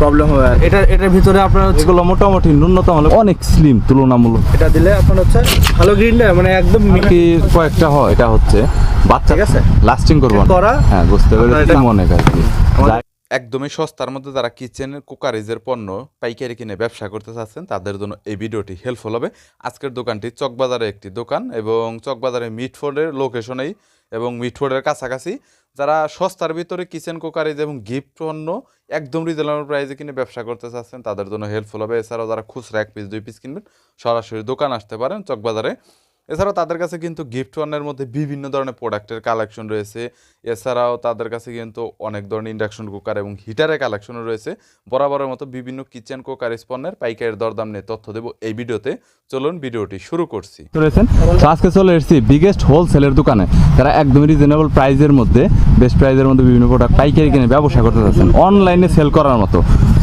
Problem হবে আর এটা এটার ভিতরে আপনার এগুলো মোটামুটি ন্যূনতম হলে অনেক স্লিম তুলনামূলক। এটা দিলে আপনার হচ্ছে ভালো গ্রিনটা মানে একদম কি কয়েকটা হয় এটা হচ্ছে বাচ্চা ঠিক আছে। লাস্টিং করব করা। হ্যাঁ বুঝতে পেরেছি মনে একদমই সস্তার মধ্যে যারা কিচেনের কুকারিজের পণ্য পাইকারি কিনে ব্যবসা করতে চাচ্ছেন তাদের জন্য এই ভিডিওটি হেল্পফুল হবে। আজকের দোকানটি চকবাজারে একটি দোকান এবং চকবাজারে মিটফোর্ডের লোকেশনেই এবং মিটফোর্ডের কাছাকাছি। যারা সস্তার ভিতরে কিচেন কুকারিজ এবং গিফট পণ্য একদম রিজনেবল প্রাইসে কিনে ব্যবসা করতে চাচ্ছেন, তাদের জন্য হেল্পফুল হবে। এছাড়াও যারা খুচরা এক পিস দুই পিস কিনবেন, সরাসরি দোকান আসতে পারেন চকবাজারে। এছাড়াও তাদের কাছে কিন্তু গিফট পণ্যের মধ্যে বিভিন্ন ধরনের প্রোডাক্টের কালেকশন রয়েছে। এছাড়াও তাদের কাছে কিন্তু অনেক ধরনের ইন্ডাকশন কুকার এবং হিটারের কালেকশনও রয়েছে। বরাবরের মতো বিভিন্ন কিচেন কুকার স্পন্নের পাইকারের দরদাম নিয়ে তথ্য দেবো এই ভিডিওতে। চলুন ভিডিওটি শুরু করছি। আজকে চলে এসেছি বিগেস্ট হোলসেলের দোকানে। যারা একদম রিজনেবল প্রাইসের মধ্যে বেস্ট প্রাইসের মধ্যে বিভিন্ন প্রোডাক্ট পাইকারি কিনে ব্যবসা করতে চাচ্ছেন অনলাইনে সেল করার মতো।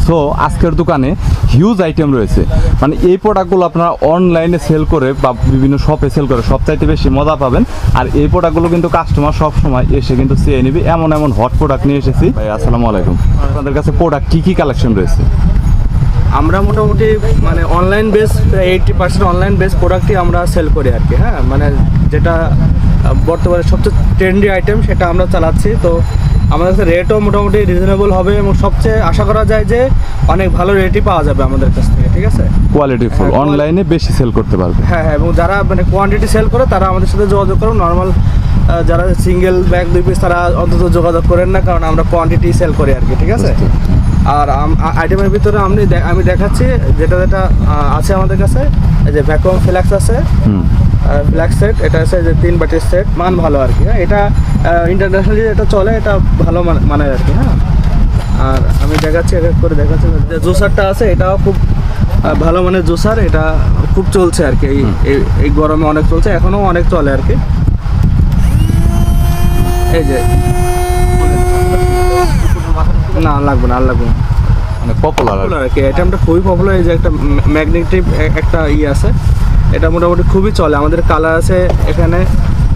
সো আজকের দোকানে হিউজ আইটেম রয়েছে। মানে এই প্রোডাক্টগুলো আপনারা অনলাইনে সেল করে বা বিভিন্ন শপে সেল করে সবচাইতে বেশি মজা পাবেন। আর এই প্রোডাক্টগুলো কিন্তু কাস্টমার সব সময় এসে কিন্তু চেয়ে নিবে। এমন এমন হট প্রোডাক্ট নিয়ে এসেছি। ভাই, আসসালামু আলাইকুম। আপনাদের কাছে প্রোডাক্ট কি কি কালেকশন রয়েছে? আমরা মোটামুটি মানে online base eighty percent online base প্রোডাক্টই আমরা সেল করি আর কি হ্যাঁ? মানে যেটা বর্তমানে সবচেয়ে ট্রেন্ডি আইটেম সেটা আমরা চালাচ্ছি। তো আমাদের কাছে রেটও মোটামুটি রিজনেবল হবে এবং সবচেয়ে আশা করা যায় যে অনেক ভালো রেটই পাওয়া যাবে আমাদের কাছ থেকে ঠিক আছে? কোয়ালিটি ফুল অনলাইনে বেশি সেল করতে পারবে। হ্যাঁ হ্যাঁ এবং যারা মানে কোয়ান্টিটি সেল করে তারা আমাদের সাথে যোগাযোগ করুন। নর্মাল যারা সিঙ্গেল ব্যাগ দুই পিস তারা অন্তত যোগাযোগ করেন না কারণ আমরা কোয়ান্টিটি সেল করি আর কি ঠিক আছে? আর আইটেমের ভিতরে আমি আমি দেখাচ্ছি যেটা যেটা আছে আমাদের কাছে যে ভ্যাকুয়াম ফ্ল্যাক্স আছে। হুম। ব্ল্যাক সেট এটা আছে যে তিন বাটির সেট মান ভালো আর কি হ্যাঁ? এটা ইন্টারন্যাশনালি এটা চলে এটা ভালো মান- মানের আর কি হ্যাঁ? আর আমি দেখাচ্ছি এক এক করে দেখাচ্ছি। যে জুসারটা আছে এটাও খুব ভালো মানের জুসার এটা খুব চলছে আর কি এই এই- গরমে অনেক চলছে এখনও অনেক চলে আর কি। এই যে। না লাগবে না আর লাগবে না। মানে পপুলার পপুলার আর কি আইটেমটা খুবই পপুলার এই যে একটা ম্যাগনেটিভ একটা ইয়ে আছে। এটা মোটামুটি খুবই চলে। আমাদের কালার আছে এখানে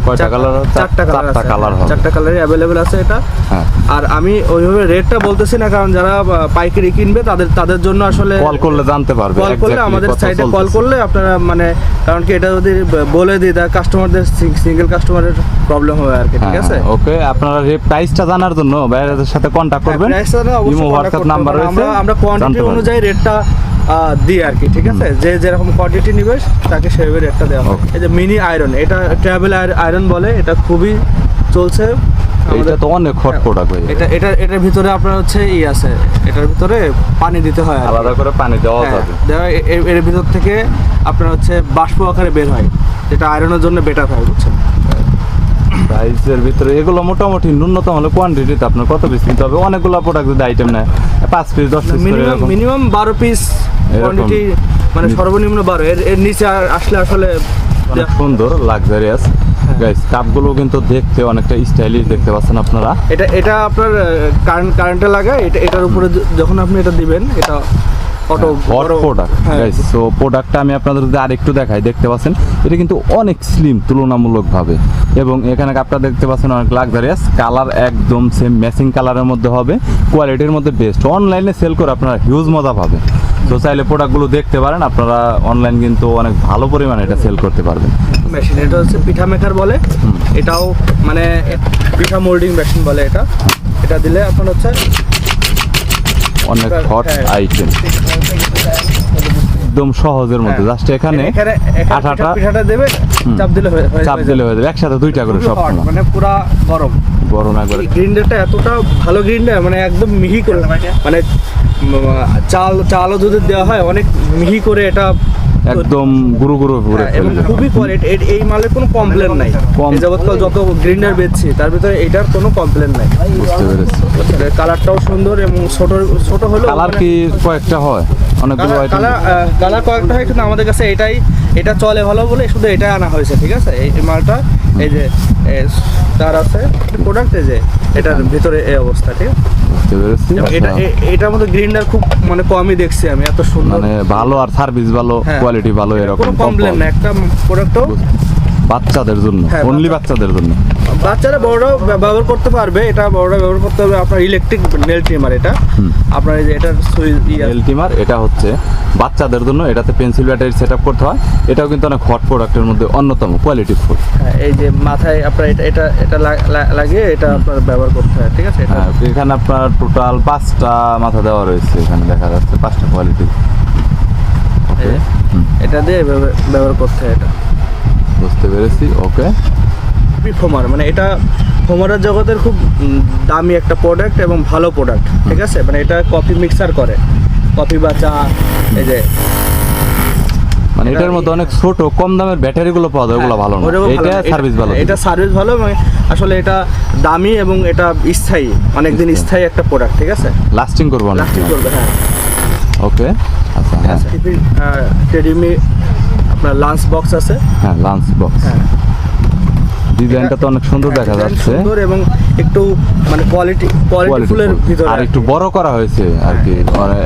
কয়টা চার- চারটা কালার চারটা আছে। চারটা কালারই অ্যাভেলেবেল আছে এটা। হ্যাঁ। আর আমি ওইভাবে রেটটা বলতেছি না কারণ যারা পাইকারি কিনবে তাদের তাদের জন্য আসলে কল করলে জানতে পারবে কল করলে আমাদের সাইটে কল করলে আপনারা মানে কারণ কি এটা যদি বলে দিই তা কাস্টমারদের সিঙ্গেল কাস্টমারের প্রবলেম হবে আর কি ঠিক আছে? ওকে আপনারা প্রাইসটা জানার জন্য ভাইয়াদের সাথে কন্টাক্ট করবেন। হ্যাঁ, অবশ্যই হোয়াটসঅ্যাপ করতে নাম্বার রয়েছে আমরা আমরা কোয়ান্টিটি অনুযায়ী রেটটা দিই আর কি ঠিক আছে? যে যেরকম কোয়ান্টিটি নিবে তাকে সেভাবে রেটটা দেওয়া হয় Okay. এই যে মিনি আয়রন এটা ট্রাভেল আয়রন বলে এটা খুবই চলছে। তো অনেক হট প্রোডাক্ট এটা এটা এটার ভিতরে আপনার হচ্ছে ই আছে। এটার ভিতরে পানি দিতে হয় আলাদা করে পানি দেওয়া হ্যাঁ, যাবে। এর- ভিতর থেকে আপনার হচ্ছে বাষ্প আকারে বের হয় যেটা আয়রনের জন্য বেটার হয় বুঝছেন? প্রাইসের ভিতরে এগুলো মোটামুটি ন্যূনতম হলে কোয়ান্টিটিতে আপনার কত পিস নিতে হবে? অনেকগুলো প্রোডাক্ট যদি আইটেম নেয় পাঁচ পিস দশ পিস মিনিমাম মিনিমাম বারো পিস কোয়ান্টিটি মানে সর্বনিম্ন বারো। এর এর নিচে আর আসলে আসলে সুন্দর লাক্সারিয়াস। গাইস কাপগুলো কিন্তু দেখতে অনেকটা স্টাইলিশ দেখতে পাচ্ছেন আপনারা। এটা এটা আপনার কারেন্ট কারেন্টে লাগে এটা এটার উপরে যখন আপনি এটা দিবেন এটা অটো প্রোডাক্ট গাইস সো প্রোডাক্টটা আমি আপনাদের যদি আরেকটু দেখাই দেখতে পাচ্ছেন এটা কিন্তু অনেক স্লিম তুলনামূলকভাবে। এবং এখানে কাপটা দেখতে পাচ্ছেন অনেক লাক্সারিয়াস কালার একদম সেম ম্যাচিং কালারের মধ্যে হবে। কোয়ালিটির মধ্যে বেস্ট অনলাইনে সেল করে আপনারা হিউজ মজা পাবেন। তো চাইলে প্রোডাক্টগুলো দেখতে পারেন। আপনারা অনলাইন কিন্তু অনেক ভালো পরিমাণে এটা সেল করতে পারবেন। মেশিন এটা হচ্ছে পিঠা মেকার বলে। এটাও মানে পিঠা মোল্ডিং মেশিন বলে এটা। এটা দিলে আপনার হচ্ছে অনেক হট হ্যাঁ। আইটেম একদম সহজের মধ্যে। জাস্ট এখানে এখানে আঠাটা পিঠাটা দেবে চাপ দিলে হয়ে হয়ে চাপ দিলে হয়ে যাবে। একসাথে দুইটা করে সব মানে পুরা গরম। গরম একবারে। গ্রিন্ডারটা এতটা ভালো গ্রিন্ডার মানে একদম মিহি করে মানে উম, চাল চালও যদি দেওয়া হয় অনেক মিহি করে এটা একদম গুরু গুরু হ্যাঁ, এবং খুবই কোয়ালিটি এই মালের কোনো কমপ্লেন নাই। যাবৎকাল যত গ্রিন্ডার বেচছি তার ভিতরে এটার কোনো কমপ্লেন নাই। বুঝতে পেরেছি। কালারটাও সুন্দর এবং ছোট ছোট হলো কালার কি কয়েকটা হয়? অনেকগুলো আইটেম কালার কালার কয়েকটা হয় কিন্তু আমাদের কাছে এটাই এটা চলে ভালো বলে শুধু এটাই আনা হয়েছে ঠিক আছে? এই মালটা এই যে তার আছে প্রোডাক্ট যে এটার ভিতরে এই অবস্থা ঠিক আছে এটা এটার মধ্যে গ্রিন্ডার খুব মানে কমই দেখছি আমি এত সুন্দর। মানে ভালো আর সার্ভিস ভালো হ্যাঁ। কোয়ালিটি ভালো এরকম কমপ্লেন না একটা প্রোডাক্টও বাচ্চাদের জন্য হ্যাঁ, অনলি বাচ্চাদের জন্য। বাচ্চারা বড়রাও ব্যবহার করতে পারবে এটা বড়রা ব্যবহার করতে পারবে আপনার ইলেকট্রিক নেল ট্রিমার এটা। আপনার এই যে এটার সুইচ ইয়ে। এলটিমার এটা হচ্ছে বাচ্চাদের জন্য এটাতে পেন্সিল ব্যাটারি সেট আপ করতে হয়। এটাও কিন্তু অনেক হট প্রোডাক্টের মধ্যে অন্যতম কোয়ালিটি ফুড হ্যাঁ, এই যে মাথায় আপনার এটা এটা এটা লাগিয়ে এটা আপনার ব্যবহার করতে হয় ঠিক আছে? এটা হ্যাঁ এখানে আপনার টোটাল পাঁচটা মাথা দেওয়া রয়েছে এখানে দেখা যাচ্ছে পাঁচটা কোয়ালিটি এটা দিয়ে ব্যবহার করতে হয় এটা। পেরেছি ওকে ফোমার মানে এটা ফোমারের জগতের খুব দামি একটা প্রোডাক্ট এবং ভালো প্রোডাক্ট ঠিক আছে? মানে এটা কফি মিক্সার করে। কফি বা চা এই যে মানে এটার মধ্যে অনেক ছোট কম দামের ব্যাটারিগুলো পাওয়া যায় ওগুলো ভালো না। এটা সার্ভিস ভালো। এটা সার্ভিস ভালো মানে আসলে এটা দামি এবং এটা স্থায়ী অনেকদিন স্থায়ী। একটা প্রোডাক্ট ঠিক আছে? লাস্টিং করব লাস্টিং করবে হ্যাঁ। ওকে আচ্ছা হ্যাঁ। টেডিমি আপনার লাঞ্চ বক্স আছে? হ্যাঁ লাঞ্চ বক্স হ্যাঁ। ডিজাইনটা তো অনেক সুন্দর দেখা যাচ্ছে। সুন্দর এবং একটু মানে কোয়ালিটি কোয়ালিটি ফুলের ভিতরে আর একটু বড় করা হয়েছে আর কি। মানে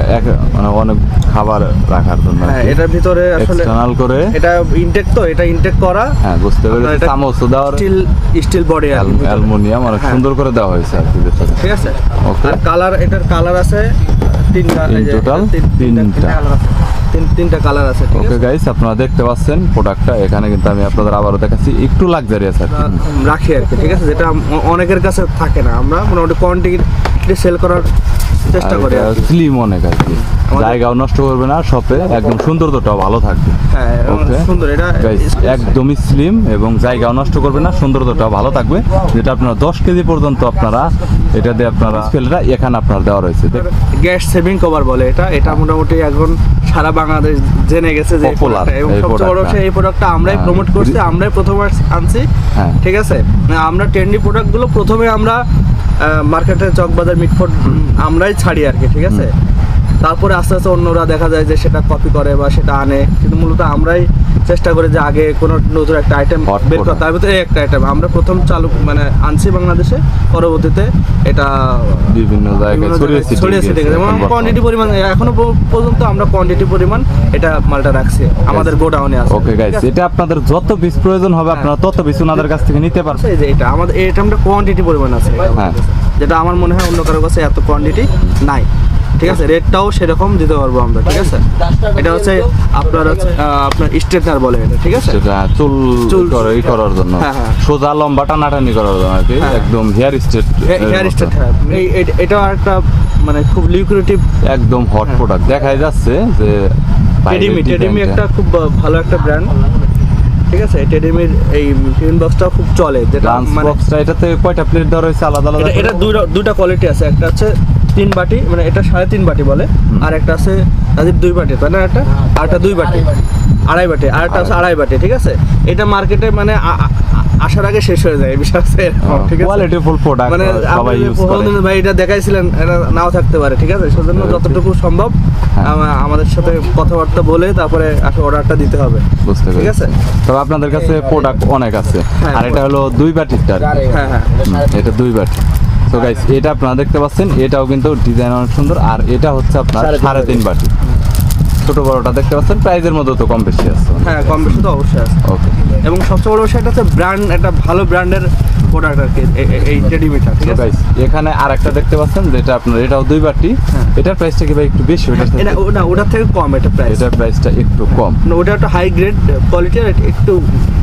মানে অনেক খাবার রাখার জন্য হ্যাঁ এটার ভিতরে আসলে এক্সটার্নাল করে। এটা ইনটেক তো এটা ইনটেক করা। হ্যাঁ বুঝতে পেরেছি। চামচ দেওয়ার স্টিল স্টিল বডি অ্যালুমিনিয়াম অনেক হ্যাঁ। সুন্দর করে দেওয়া হয়েছে আর কি ঠিক আছে. আর কালার এটার কালার আছে তিন- তিনটা তিনটা। colour আছে। তিন- তিনটা কালার আছে ওকে গাইস আপনারা দেখতে পাচ্ছেন প্রোডাক্টটা এখানে কিন্তু আমি আপনাদের আবারও দেখাচ্ছি একটু লাক্সারিয়াস আর রাখি আর কি ঠিক আছে? যেটা অনেকের কাছে থাকে না আমরা মোটামুটি কোয়ান্টিটি সেল করার চেষ্টা করি স্লিম অনেক আর কি। জায়গাও নষ্ট করবে না শপে একদম সৌন্দর্যটাও ভালো থাকবে। হ্যাঁ সুন্দর এটা একদমই স্লিম এবং জায়গাও নষ্ট করবে না সৌন্দর্যটাও ভালো থাকবে। যেটা আপনারা দশ কেজি পর্যন্ত আপনারা এটা দিয়ে আপনারা এখানে আপনার দেওয়া রয়েছে। গ্যাস সেভিং কভার বলে এটা এটা মোটামুটি এখন সারা বাংলাদেশ জেনে গেছে যে এবং সবচেয়ে বড়। হচ্ছে এই প্রোডাক্টটা আমরাই হ্যাঁ। প্রমোট করছি আমরাই প্রথম আনছি হ্যাঁ। ঠিক আছে? আমরা ট্রেন্ডি প্রোডাক্টগুলো প্রথমে আমরা মার্কেটে চকবাজার মিটফোর্ড আমরাই ছাড়ি আর কি ঠিক আছে? তারপরে আস্তে আস্তে অন্যরা দেখা যায় যে সেটা কপি করে বা সেটা আনে। কিন্তু মূলত আমরাই চেষ্টা করি যে আগে কোনো নতুন একটা আইটেম বের করা। তার ভিতরে একটা আইটেম আমরা প্রথম চালু মানে আনছি বাংলাদেশে পরবর্তীতে এটা বিভিন্ন জায়গায় ছড়িয়ে ছিটিয়ে গেছে। কোয়ান্টিটি পরিমাণ এখনও পর্যন্ত আমরা কোয়ান্টিটি পরিমাণ এটা মালটা রাখছি। আমাদের গোডাউনে আছে। ওকে গাইস এটা আপনাদের যত পিস প্রয়োজন হবে হ্যাঁ। আপনারা তত পিস ওনাদের কাছ থেকে নিতে পারবেন। এই যে এটা আমাদের এই আইটেমটা কোয়ান্টিটি পরিমাণ আছে। হ্যাঁ। যেটা আমার মনে হয় অন্য কারোর কাছে এত কোয়ান্টিটি নাই। ঠিক আছে? রেটটাও সেরকম দিতে পারব আমরা ঠিক আছে? এটা হচ্ছে আপনার হচ্ছে আপনার স্ট্রেটনার বলে এটা ঠিক আছে? চুল চুল- ই করার জন্য। হ্যাঁ, হ্যাঁ। সোজা লম্বা টানাটানি করার জন্য আর কি হ্যাঁ। একদম হেয়ার স্ট্রেট হেয়ার স্ট্রেট এটাও একটা মানে খুব লিকুইডিটিভ একদম হট হ্যাঁ। প্রোডাক্ট দেখাই যাচ্ছে যে টেডিমি টেডিমি একটা খুব ভালো একটা ব্র্যান্ড ঠিক আছে? টেডিমির এই টিফিন বক্সটাও খুব চলে যেটা মানে বক্সটা এটাতে কয়টা প্লেট দেওয়া রয়েছে আলাদা আলাদা? এটা দুইটা দুইটা কোয়ালিটি আছে। একটা হচ্ছে তিন বাটি মানে এটা সাড়ে তিন বাটি বলে আর একটা আছে রাজীব দুই বাটি তাই না একটা আর একটা দুই বাটি। আড়াই বাটি। আর একটা আছে আড়াই। বাটি ঠিক আছে? এটা মার্কেটে মানে আসার আগে শেষ হয়ে যায় বিষয় আছে। ঠিক আছে? কোয়ালিটি ফুল প্রোডাক্ট মানে সবাই ইউজ করে। ভাই এটা দেখাইছিলেন এটা নাও থাকতে পারে ঠিক আছে? সেজন্য হ্যাঁ, যতটুকু সম্ভব হ্যাঁ। আমাদের সাথে কথাবার্তা বলে তারপরে আসলে অর্ডারটা দিতে হবে। বুঝতে ঠিক আছে? তবে আপনাদের কাছে প্রোডাক্ট অনেক আছে। হ্যাঁ, আর এটা হলো দুই বাটিরটা হ্যাঁ হ্যাঁ। এটা দুই বাটি। তো গাইস এটা আপনারা দেখতে পাচ্ছেন এটাও কিন্তু ডিজাইন অনেক সুন্দর আর এটা হচ্ছে আপনার সাড়ে তিন সাড়ে তিন বাটি। ছোট বড়টা দেখতে পাচ্ছেন প্রাইজের মধ্যে তো কম বেশি আছে। হ্যাঁ কম বেশি তো অবশ্যই আছে। ওকে এবং সবচেয়ে বড় বিষয় এটা হচ্ছে ব্র্যান্ড একটা ভালো ব্র্যান্ডের প্রোডাক্ট আর কি এই টেডিমিটা ঠিক আছে? এখানে আরেকটা দেখতে পাচ্ছেন যেটা আপনার এটাও দুই বাটি। হ্যাঁ। এটার প্রাইসটা কি ভাই একটু বেশি এটা থেকে? ওটা ওটার থেকে কম এটা প্রাইস এটার প্রাইসটা একটু কম। না ওটা একটা হাই গ্রেড কোয়ালিটি আর একটু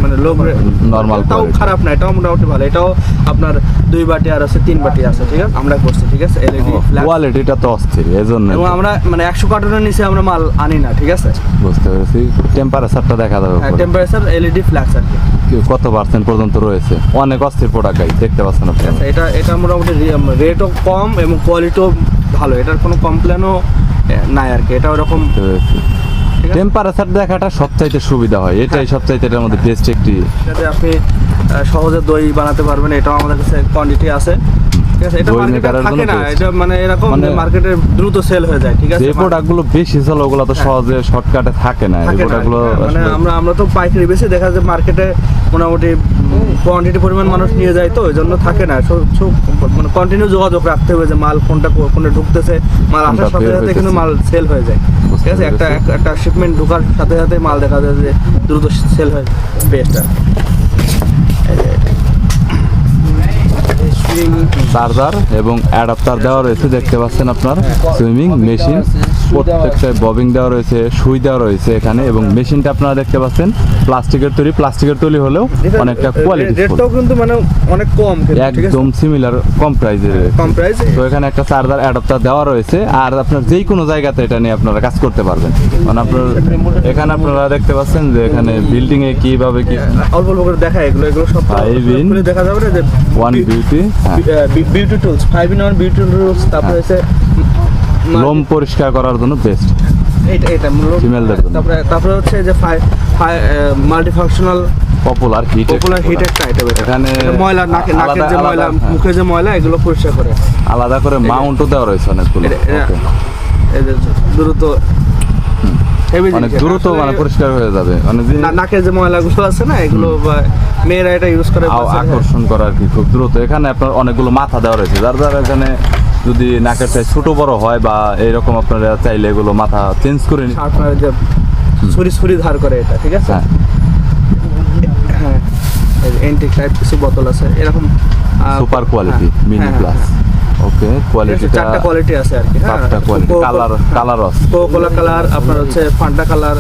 মানে লো গ্রেড এটাও quality। খারাপ না এটাও মোটামুটি ভালো। এটাও আপনার দুই বাটি আর আছে তিন বাটি আছে ঠিক আছে? আমরা করছি ঠিক আছে? এলইডি কোয়ালিটিটা তো অস্থির এই জন্য এবং আমরা মানে একশো কার্টনের নিচে আমরা মাল আনি না ঠিক আছে? বুঝতে পেরেছি। টেম্পারেচারটা দেখা যাবে টেম্পারেচার এলইডি ফ্ল্যাক্স আর কি। কত পার্সেন্ট পর্যন্ত রয়েছে? অনেক অস্থির প্রোডাক্ট গাইস দেখতে পাচ্ছেন আছে এটা এটা মোটামুটি রেটও কম এবং কোয়ালিটিও ভালো। এটার কোনো কমপ্লেনও নাই আর কি। এটা ওরকম। টেম্পারেচার দেখাটা সবচাইতে সুবিধা হয়। এটাই হ্যাঁ। সবচাইতে এটার মধ্যে বেস্ট একটি আপনি সহজে দই বানাতে পারবেন। এটাও আমাদের কাছে কোয়ান্টিটি আছে। ঠিক আছে এটা মার্কেটে থাকে না এটা মানে এরকম মানে- মার্কেটে দ্রুত সেল হয়ে যায় ঠিক আছে যে প্রোডাক্টগুলো বেশি চলে ওগুলো তো হ্যাঁ। সহজে শর্টকাটে থাকে না এই প্রোডাক্টগুলো হ্যাঁ, মানে আমরা আমরা তো পাইকারি বেশি দেখা যায় মার্কেটে মোটামুটি কোয়ান্টিটি পরিমাণ মানুষ নিয়ে যায় তো ওই জন্য থাকে না মানে কন্টিনিউ যোগাযোগ রাখতে হবে যে মাল কোনটা কোনটা ঢুকতেছে মাল আসার সাথে সাথে কিন্তু মাল সেল হয়ে যায় ঠিক আছে একটা একটা শিপমেন্ট ঢোকার সাথে সাথে মাল দেখা যায় যে দ্রুত সেল হয় বেস্ট চার্জার এবং অ্যাডাপ্টার দেওয়া রয়েছে দেখতে পাচ্ছেন আপনার সুইমিং মেশিন প্রত্যেকটা ববিং দেওয়া রয়েছে সুই দেওয়া রয়েছে এখানে এবং মেশিনটা আপনারা দেখতে পাচ্ছেন প্লাস্টিকের তৈরি প্লাস্টিকের তৈরি হলেও অনেকটা কোয়ালিটি রেটটাও কিন্তু মানে অনেক কম একদম সিমিলার কম প্রাইজের কম প্রাইস তো এখানে একটা চার্জার অ্যাডাপ্টার দেওয়া রয়েছে আর আপনার যেই কোনো জায়গাতে এটা নিয়ে আপনারা কাজ করতে পারবেন। মানে আপনার এখানে আপনারা দেখতে পাচ্ছেন যে এখানে বিল্ডিং এ কীভাবে কি অল্প অল্প করে দেখা এগুলো এগুলো সব দেখা যাবে না যে ওয়ান বিউটি হ্যাঁ। Beauty tools five in one beauty tools তারপরে হচ্ছে লোম পরিষ্কার করার জন্য বেস্ট এইটা এটা Female-দের জন্য। তারপরে তারপরে হচ্ছে যে multifunctional popular hit popular hit একটা আইটেম এখানে ময়লা নাকে নাকের যে ময়লা হ্যাঁ। মুখে যে ময়লা এগুলো পরিষ্কার করে। আলাদা করে মাউন্টও দেওয়া রয়েছে অনেকগুলো। এটা- এটা- Okay. এই যে দ্রুত অনেক দ্রুত মানে পরিষ্কার হয়ে যাবে। মানে নাকের যে ময়লাগুলো আছে না এগুলো মেয়েরা এটা ইউজ করে আকর্ষণ করা আর কি খুব দ্রুত। এখানে আপনার অনেকগুলো মাথা দেওয়া রয়েছে। যার দ্বারা এখানে যদি নাকের সাইজ ছোট বড় হয় বা এরকম আপনারা চাইলে এগুলো মাথা চেঞ্জ করে নিন আপনার যে ছুরি ছুরি ধার করে এটা ঠিক আছে? হ্যাঁ। হ্যাঁ এন্টি টাইপ কিছু বোতল আছে এরকম সুপার কোয়ালিটি হ্যাঁ, মিনি হ্যাঁ, প্লাস হ্যাঁ। ওকে আছে, কোয়ালিটিটা চারটা কোয়ালিটি আছে আর কি হ্যাঁ। চারটা কোয়ালিটি কালার কালার আছে কোকোলা কালার আপনার হচ্ছে ফান্টা কালার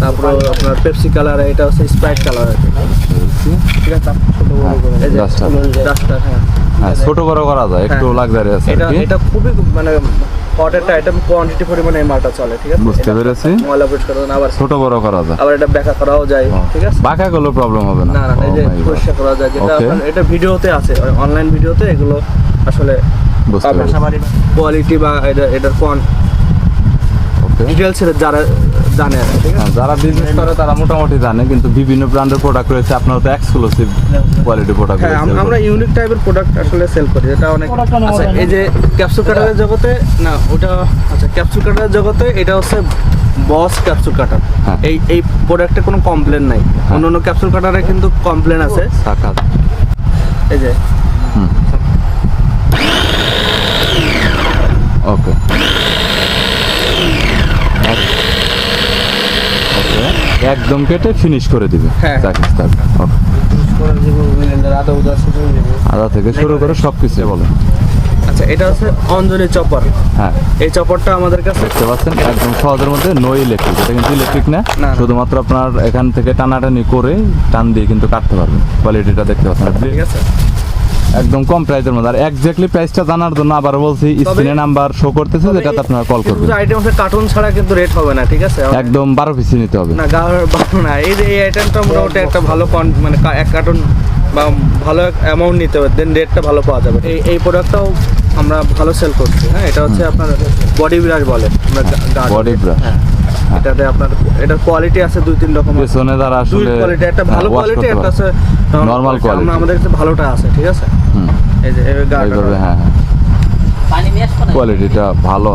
তারপর আপনার পেপসি কালার এটা হচ্ছে স্প্রাইট কালার আর কি। ঠিক আছে ছোট বড় করে এই যে ডাস্টার হ্যাঁ হ্যাঁ। ছোট বড় করা যায় একটু হ্যাঁ। লাক্সারি আছে এটা এটা খুবই মানে একটা আইটেম কোয়ান্টিটি পরিমাণে এই মালটা চলে ঠিক আছে? বুঝতে পেরেছি। ময়লা পরিষ্কার করা আবার ছোট বড় করা যায়। আবার এটা ব্যাখ্যা করাও যায় ঠিক আছে? বাঁকা করলে প্রবলেম হবে না? না না এই Oh যে my পরিষ্কার করা যায় যেটা এটা ভিডিওতে আছে অনলাইন ভিডিওতে এগুলো আসলে কোয়ালিটি বা এটা এটার কোয়ান ওকে ডিটেলস যারা জানে ঠিক আছে? হ্যাঁ, যারা বিজনেস করে তারা মোটামুটি জানে কিন্তু বিভিন্ন ব্র্যান্ডের প্রোডাক্ট রয়েছে আপনারা তো এক্সক্লুসিভ কোয়ালিটি প্রোডাক্ট হ্যাঁ আমরা ইউনিক টাইপের প্রোডাক্ট আসলে সেল করি এটা অনেক আচ্ছা এই যে ক্যাপসুল কাটারের জগতে না ওটা আচ্ছা ক্যাপসুল কাটারের জগতে এটা হচ্ছে বস ক্যাপসুল কাটার হ্যাঁ। এই এই প্রোডাক্টে কোনো কমপ্লেন নাই। অন্য অন্য ক্যাপসুল কাটারে কিন্তু কমপ্লেন আছে। এই যে। ওকে ওকে একদম কেটে ফিনিশ করে দিবে। হ্যাঁ। আদা থেকে শুরু করে সব কিছু বলে। আচ্ছা এটা হচ্ছে অঞ্জলি চপার হ্যাঁ। এই চপারটা আমাদের কাছে দেখতে পাচ্ছেন একদম সহজের মধ্যে নো ইলেকট্রিক এটা কিন্তু ইলেকট্রিক না। শুধুমাত্র আপনার এখান থেকে টানাটানি করে টান দিয়ে কিন্তু কাটতে পারবেন। কোয়ালিটিটা দেখতে পাচ্ছেন। ঠিক আছে। একদম কম প্রাইসের মধ্যে। আর এক্স্যাক্টলি প্রাইসটা জানার জন্য আবার বলছি স্ক্রিনে নাম্বার শো করতেছে যেটাতে আপনারা কল করবেন। কিছু আইটেম আছে কার্টুন ছাড়া কিন্তু রেট হবে না ঠিক আছে? একদম 12 পিস নিতে হবে। না গাওয়ার বারো না। এই যে এই আইটেমটা মোটামুটি একটা ভালো মানে এক কার্টুন বা ভালো অ্যামাউন্ট নিতে হবে দেন রেটটা ভালো পাওয়া যাবে। এই এই প্রোডাক্টটাও আমরা ভালো সেল করছি হ্যাঁ? এটা হচ্ছে আপনার বডি ব্রাশ বলে আমরা গা- গা- হ্যাঁ। এটাতে আপনার এটার কোয়ালিটি আছে দুই তিন রকম পেছনে যারা দুই কোয়ালিটি একটা ভালো হ্যাঁ, কোয়ালিটি একটা। আছে Normal quality। আমাদের কাছে ভালোটা আছে ঠিক আছে? এই যে হ্যাঁ হ্যাঁ। কোয়ালিটিটা ভালো।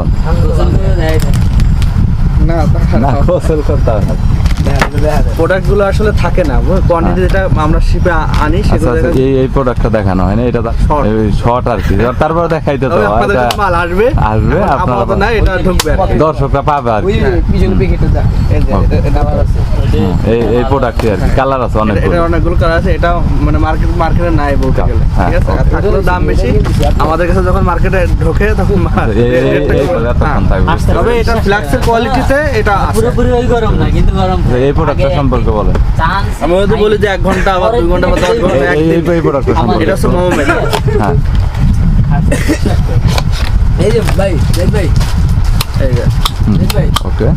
না না। গোসল করতে হবে না। প্রোডাক্টগুলো আসলে থাকে না। কোয়ান্টিটি যেটা আমরা শিপে আনি সেটা সেগুলো আচ্ছা এই এই প্রোডাক্টটা দেখানো হয় না এটা। শর্ট আর কি। তারপর দেখাইতে তো হয়, মাল আসবে। আসবে, আপনারা না এটা ঢুকবে দর্শকরা পাবে আর কি। পিছনে যে, এটা- এটা আছে। এই এই প্রোডাক্টে আর কি কালার আছে অনেক এটা- অনেকগুলো কালার আছে এটা মানে মার্কেট মার্কেটে নাই বলতে গেলে হ্যাঁ, ঠিক আছে? আর থাকলেও দাম বেশি। আমাদের কাছে যখন মার্কেটে ঢোকে তখন হ্যাঁ। তবে এটা ফ্ল্যাক্সের কোয়ালিটিতে এটা পুরোপুরি ওই গরম না কিন্তু গরম এই প্রোডাক্টটা সম্পর্কে বলে আমি যদি বলি যে এক ঘণ্টা বা দুই ঘণ্টা বা দশ ঘণ্টা এই- প্রোডাক্টটা সম্পর্কে। এটা হচ্ছে মোমো মেড হ্যাঁ। এই যে ভাই দেখ ভাই। এই যে। ওকে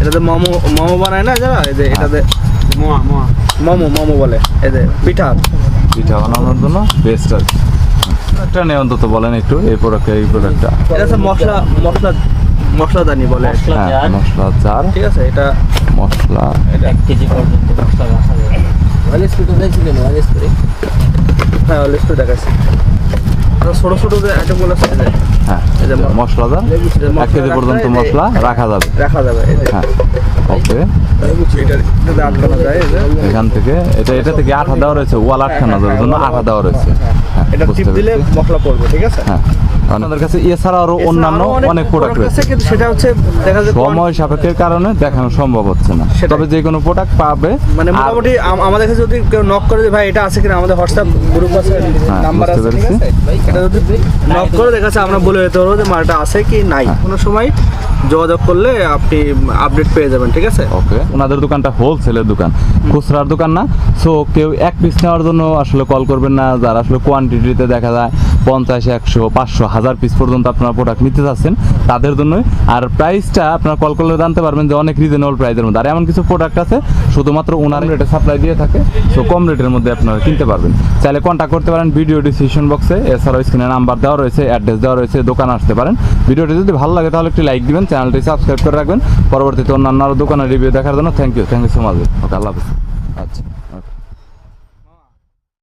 এটাতে মোমো মোমো বানায় না যারা? এই যে এটাতে মোমো মোমো বলে। এই যে পিঠা। পিঠা বানানোর জন্য বেস্ট আর একটা নেই অন্তত বলেন একটু এই প্রোডাক্ট এই প্রোডাক্টটা এটা হচ্ছে মশলা মশলা মশলাদানি বলে। মশলা হ্যাঁ জার চার ঠিক আছে এটা মশলা। এটা এক কেজি পর্যন্ত মশলা রাখা হ্যাঁ লিস্ট দেখাচ্ছি। আর ছোট ছোট যে আইটেমগুলো আছে হ্যাঁ এই মশলা। চার এক কেজি পর্যন্ত মশলা রাখা যাবে। রাখা যাবে হ্যাঁ ওকে। এটা এখান থেকে এটা এটা থেকে আঠা দেওয়া রয়েছে ওয়াল আটখানা দেওয়ার জন্য আঠা দেওয়া রয়েছে। হ্যাঁ এটা বুঝতে টিপ দিলে মশলা পড়বে ঠিক আছে? হ্যাঁ। আমাদের কাছে এছাড়া আরও অন্যান্য অনেক প্রোডাক্ট রয়েছে। কিন্তু সেটা হচ্ছে দেখা সময় সাপেক্ষের কারণে দেখানো সম্ভব হচ্ছে না। তবে যে কোনো প্রোডাক্ট পাবে। মানে মোটামুটি আমাদের কাছে যদি কেউ নক করে যে ভাই এটা আছে কিনা? আমাদের হোয়াটসঅ্যাপ গ্রুপ আছে হ্যাঁ, নাম্বার আছে ঠিক আছে? এটা যদি নক করে দেখা যাচ্ছে আমরা বলে দিতে পারব যে মালটা আছে কি নাই? হ্যাঁ। কোনো সময় যোগাযোগ করলে আপনি আপডেট পেয়ে যাবেন ঠিক আছে? ওকে ওনাদের দোকানটা হোলসেলের দোকান। খুচরার দোকান না। সো কেউ এক পিস নেওয়ার জন্য আসলে কল করবেন না। যারা আসলে কোয়ান্টিটিতে দেখা যায় পঞ্চাশ, একশো, পাঁচশো, হাজার পিস পর্যন্ত আপনারা প্রোডাক্ট নিতে চাচ্ছেন তাদের জন্যই। আর প্রাইসটা আপনারা কল করলে জানতে পারবেন যে অনেক রিজনেবল প্রাইসের মধ্যে। আর এমন কিছু প্রোডাক্ট আছে, শুধুমাত্র ওনার রেটে সাপ্লাই দিয়ে থাকে সো কম রেটের মধ্যে আপনারা কিনতে পারবেন। চাইলে কন্ট্যাক্ট করতে পারেন ভিডিও ডিসক্রিপশন বক্সে এছাড়াও স্ক্রিনে নাম্বার দেওয়া রয়েছে অ্যাড্রেস দেওয়া রয়েছে, দোকান আসতে পারেন। ভিডিওটি যদি ভালো লাগে তাহলে একটি লাইক দিবেন চ্যানেলটি সাবস্ক্রাইব করে রাখবেন। পরবর্তীতে অন্যান্য আরও দোকানের রিভিউ দেখার জন্য thank you thank you so much okay, আল্লাহ হাফিজ। আচ্ছা।